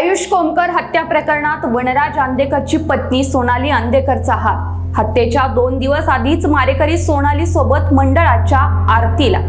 आयुष कोमकर हत्या प्रकरणात वनराज आंदेकरची पत्नी सोनाली आंदेकरचा हात. हत्येच्या दोन दिवस आधीच मारेकरी सोनाली सोबत मंडळाच्या आरतीला.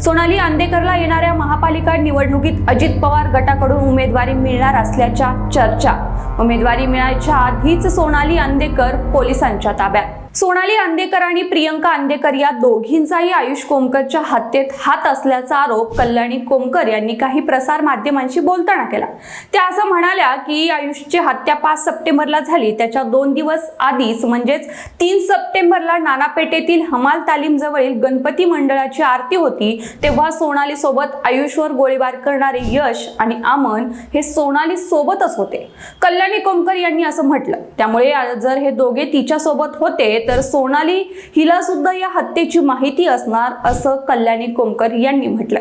सोनाली आंदेकरला येणाऱ्या महापालिका निवडणुकीत अजित पवार गटाकडून उमेदवारी मिळणार असल्याच्या चर्चा. उमेदवारी मिळायच्या आधीच सोनाली आंदेकर पोलिसांच्या ताब्यात. सोनाली आंदेकर आणि प्रियंका आंदेकर या दोघींचाही आयुष कोमकरच्या हत्येत हात असल्याचा आरोप कल्याणी कोमकर यांनी काही प्रसार माध्यमांशी बोलताना केला. त्या असं म्हणाल्या की आयुषची हत्या पाच सप्टेंबरला झाली. त्याच्या दोन दिवस आधीच म्हणजेच तीन सप्टेंबरला नानापेठेतील हमाल तालीम जवळील गणपती मंडळाची आरती होती. तेव्हा सोनाली सोबत आयुषवर गोळीबार करणारे यश आणि आमन हे सोनाली सोबतच होते. कल्याणी कोमकर यांनी असं म्हटलं. त्यामुळे जर हे दोघे तिच्या सोबत होते तर सोनाली हिला सुद्धा या हत्येची माहिती असणार असं कल्याणी कोमकर यांनी म्हटलं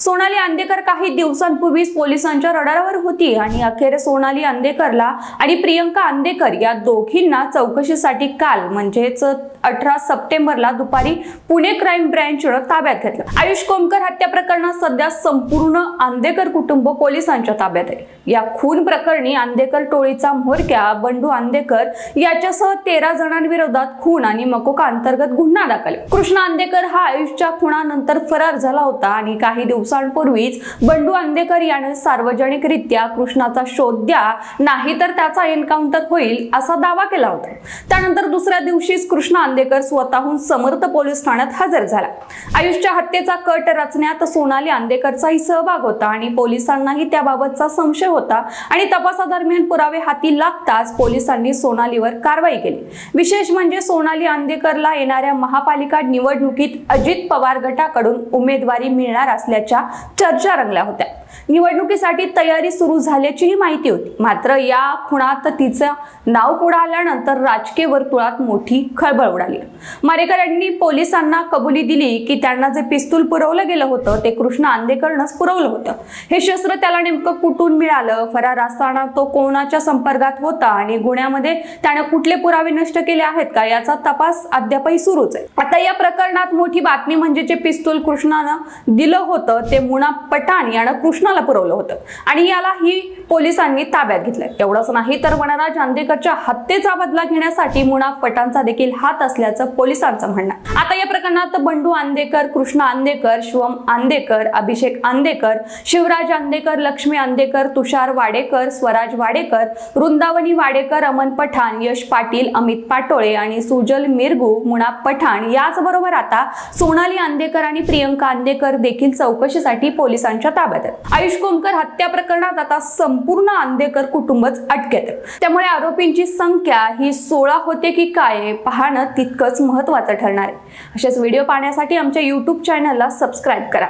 सोनाली आंदेकर काही दिवसांपूर्वीच पोलिसांच्या रडारावर होती आणि अखेर सोनाली आंदेकरला आणि प्रियंका आंदेकर या दोघींना चौकशीसाठी काल म्हणजेच अठरा सप्टेंबरला दुपारी पुणे क्राईम ब्रँचनं ताब्यात घेतलं. आयुष कोमकर हत्या प्रकरणात सध्या संपूर्ण आंदेकर कुटुंब पोलिसांच्या ताब्यात आहे. या खून प्रकरणी आंदेकर टोळीचा म्होरक्या बंडू आंदेकर याच्यासह तेरा जणांविरोधात खून आणि मकोका अंतर्गत गुन्हा दाखल कृष्ण आंदेकर हा आयुषच्या खुनानंतर फरार झाला होता आणि काही दिवसांपूर्वीच बंडू आंदेकर यानं सार्वजनिकरित्या कृष्णाचा शोध द्या नाहीतर त्याचा एन्काउंटर होईल असा दावा केला होता. त्यानंतर दुसऱ्या दिवशीच कृष्ण आंदेकर स्वतःहून समर्थ पोलीस ठाण्यात हजर झाला. आयुषच्या हत्येचा कट रचण्यात सोनाली आंदेकरचाही सहभाग होता आणि पोलिसांनाही त्याबाबतचा संशय होता आणि तपासादरम्यान पुरावे हाती लागताच पोलिसांनी सोनालीवर कारवाई केली. विशेष म्हणजे सोनाली आंदेकरला येणाऱ्या महापालिका निवडणुकीत अजित पवार गटाकडून उमेदवारी मिळणार असल्याच्या चर्चा रंगल्या होत्या. निवडणुकीसाठी तयारी सुरू झाल्याचीही माहिती होती. मात्र या खुणात तिचं नाव पुढे आल्यानंतर राजकीय वर्तुळात मोठी खळबळ उडाली. मारेकऱ्यांनी पोलिसांना कबुली दिली की त्यांना जे पिस्तूल पुरवलं गेलं होतं ते कृष्ण आंदेकरनंच पुरवलं होतं. हे शस्त्र त्याला नेमकं कुठून मिळालं? फरार असताना तो कोणाच्या संपर्कात होता आणि गुन्ह्यामध्ये त्याने कुठले पुरावे नष्ट केले आहेत का याचा तपास अद्यापही सुरूच आहे. आता या प्रकरणात मोठी बातमी म्हणजे जे पिस्तूल कृष्णानं दिलं होतं ते मुना पठाण यानं कृष्णाला पुरवलं होतं. आणि याला ही पोलिसांनी ताब्यात घेतलंय. एवढंच नाही तर वनराज आंदेकरच्या हत्येचा बदला घेण्यासाठी मुना पटांचा देखील हात असल्याचं पोलिसांचं म्हणणं आता या प्रकरणात बंडू आंदेकर कृष्ण आंदेकर शिवम आंदेकर अभिषेक आंदेकर शिवराज आंदेकर लक्ष्मी आंदेकर तुषार वाडेकर स्वराज वाडेकर वृंदावनी वाडेकर अमन पठाण यश पाटील अमित पाटोळे आणि सुजल मिरगू मुना पठाण याचबरोबर आता सोनाली आंदेकर आणि प्रियंका आंदेकर देखील चौकशीसाठी पोलिसांच्या ताब्यात आहेत. आयुष कोमकर हत्या प्रकरणात आता संपूर्ण आंदेकर कुटुंबच अटकेत. त्यामुळे आरोपींची संख्या ही सोळा होते की काय पाहणं तितकंच महत्वाचं ठरणार आहे. असेच व्हिडिओ पाहण्यासाठी आमच्या यूट्यूब चॅनलला सबस्क्राईब करा.